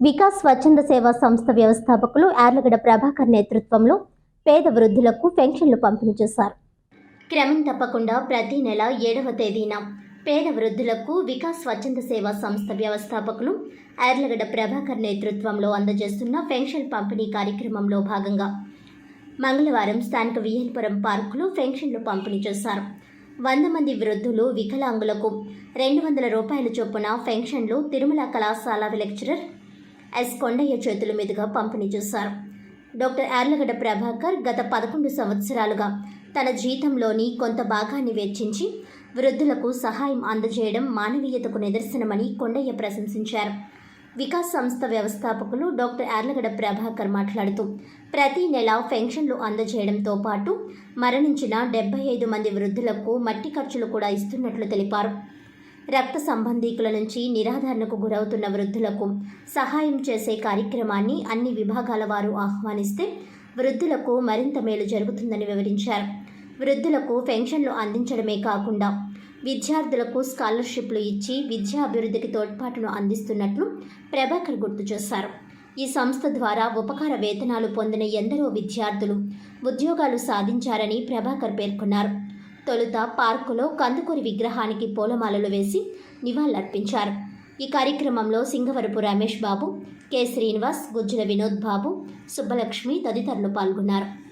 వికాస్ స్వచ్ఛంద సేవా సంస్థ వ్యవస్థాపకులు యార్లగడ్డ ప్రభాకర్ నేతృత్వంలో పేద వృద్ధులకు పెన్షన్లు పంపిణీ చేశారు. క్రమం తప్పకుండా ప్రతి నెల ఏడవ తేదీన పేద వృద్ధులకు వికాస్ స్వచ్ఛంద సేవా సంస్థ వ్యవస్థాపకులు యార్లగడ్డ ప్రభాకర్ నేతృత్వంలో అందజేస్తున్న పెన్షన్ పంపిణీ కార్యక్రమంలో భాగంగా మంగళవారం స్థానిక విఎన్పురం పార్కులో పెన్షన్లు పంపిణీ చేశారు. వంద మంది వృద్ధులు వికలాంగులకు రెండు వందల రూపాయల చొప్పున పెన్షన్లు తిరుమల కళాశాల లెక్చరర్ ఎస్ కొండయ్య చేతుల మీదుగా పంపిణీ చేశారు. డాక్టర్ యార్లగడ్డ ప్రభాకర్ గత పదకొండు సంవత్సరాలుగా తన జీతంలోని కొంత భాగాన్ని వెచ్చించి వృద్ధులకు సహాయం అందజేయడం మానవీయతకు నిదర్శనమని కొండయ్య ప్రశంసించారు. వికాస్ సంస్థ వ్యవస్థాపకులు డాక్టర్ యార్లగడ్డ ప్రభాకర్ మాట్లాడుతూ ప్రతి నెల పెన్షన్లు అందజేయడంతో పాటు మరణించిన డెబ్బై ఐదు మంది వృద్ధులకు మట్టి ఖర్చులు కూడా ఇస్తున్నట్లు తెలిపారు. రక్త సంబంధీకుల నుంచి నిరాధరణకు గురవుతున్న వృద్ధులకు సహాయం చేసే కార్యక్రమాన్ని అన్ని విభాగాల వారు ఆహ్వానిస్తే వృద్ధులకు మరింత మేలు జరుగుతుందని వివరించారు. వృద్ధులకు పెన్షన్లు అందించడమే కాకుండా విద్యార్థులకు స్కాలర్షిప్లు ఇచ్చి విద్యా అభివృద్ధికి తోడ్పాటును అందిస్తున్నట్లు ప్రభాకర్ గుర్తు చేశారు. ఈ సంస్థ ద్వారా ఉపకార వేతనాలు పొందిన ఎందరో విద్యార్థులు ఉద్యోగాలు సాధించారని ప్రభాకర్ పేర్కొన్నారు. తొలుత పార్కులో కందుకూరి విగ్రహానికి పూలమాలలు వేసి నివాళులర్పించారు. ఈ కార్యక్రమంలో సింగవరపు రమేష్ బాబు కె. శ్రీనివాస్ గుజ్జుల వినోద్ బాబు సుబ్బలక్ష్మి తదితరులు పాల్గొన్నారు.